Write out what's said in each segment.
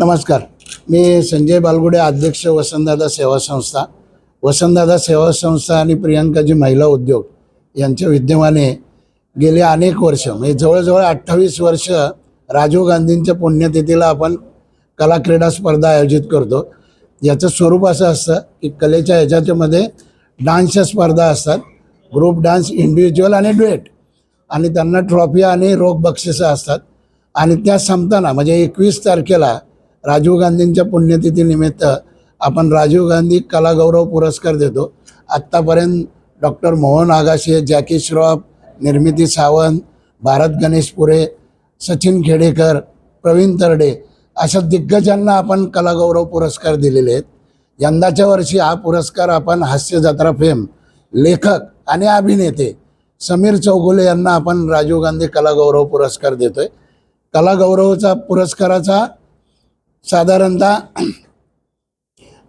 नमस्कार. मी संजय बालगुडे अध्यक्ष वसंतदादा सेवा संस्था. वसंतदादा सेवा संस्था आणि प्रियंकाजी महिला उद्योग यांच्या विद्यमाने गेले अनेक वर्ष म्हणजे जवळजवळ अठ्ठावीस वर्ष राजीव गांधींच्या पुण्यतिथीला आपण कला क्रीडा स्पर्धा आयोजित करतो. याचं स्वरूप असं असतं की कलेच्या ह्याच्यामध्ये डान्सच्या स्पर्धा असतात. ग्रुप डान्स इंडिव्हिज्युअल आणि डुएट आणि त्यांना ट्रॉफी आणि रोख बक्षिसं असतात. आणि त्या संपताना म्हणजे एकवीस तारखेला राजीव गांधींच्या पुण्यतिथीनिमित्त आपण राजीव गांधी कलागौरव पुरस्कार देतो. आत्तापर्यंत डॉक्टर मोहन आगाशे जॅकी श्रॉफ निर्मिती सावंत भारत गणेश पुरे सचिन खेडेकर प्रवीण तरडे अशा दिग्गजांना आपण कलागौरव पुरस्कार दिलेले आहेत. यंदाच्या वर्षी हा पुरस्कार आपण हास्य जत्रा फेम लेखक आणि अभिनेते. समीर चौगुले यांना आपण राजीव गांधी कलागौरव पुरस्कार देतोय. कलागौरवचा पुरस्काराचा साधारणतः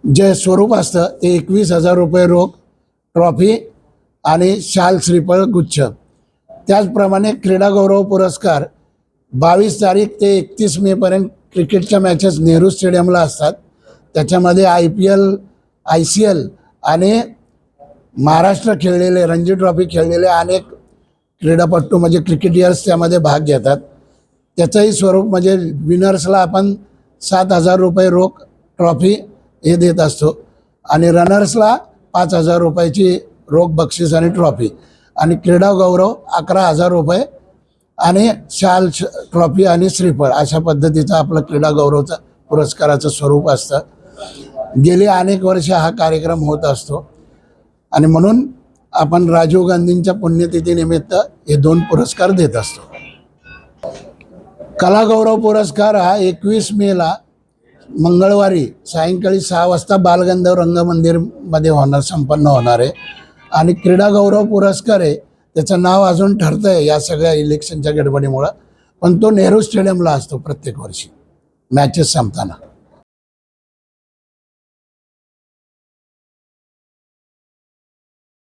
जे स्वरूप असतं ते एकवीस हजार रुपये रोख ट्रॉफी आणि शाल श्रीफळ गुच्छ. त्याचप्रमाणे क्रीडा गौरव पुरस्कार बावीस तारीख ते एकतीस मेपर्यंत क्रिकेटच्या मॅचेस नेहरू स्टेडियमला असतात. त्याच्यामध्ये I P L I C L आणि महाराष्ट्र खेळलेले रणजी ट्रॉफी खेळलेले अनेक क्रीडापटू म्हणजे क्रिकेटियर्स त्यामध्ये भाग घेतात. त्याचंही स्वरूप म्हणजे विनर्सला आपण सात हजार रुपये रोख ट्रॉफी हे देत असतो आणि रनर्सला पाच हजार रुपयाची रोख बक्षीस आणि ट्रॉफी आणि क्रीडा गौरव अकरा हजार रुपये आणि शाल श- ट्रॉफी आणि श्रीफळ अशा पद्धतीचं आपलं क्रीडा गौरवचं पुरस्काराचं स्वरूप असतं. गेली अनेक वर्ष हा कार्यक्रम होत असतो. आणि म्हणून आपण राजीव गांधींच्या पुण्यतिथीनिमित्त हे दोन पुरस्कार देत असतो. कलागौरव पुरस्कार हा एकवीस मेला मंगळवारी सायंकाळी सहा वाजता बालगंधर्व रंगमंदिरमध्ये होणार संपन्न होणार आहे. आणि क्रीडा गौरव पुरस्कार आहे त्याचं नाव अजून ठरतं आहे या सगळ्या इलेक्शनच्या गडबडीमुळं. पण तो नेहरू स्टेडियमला असतो प्रत्येक वर्षी. मॅचेस संपताना.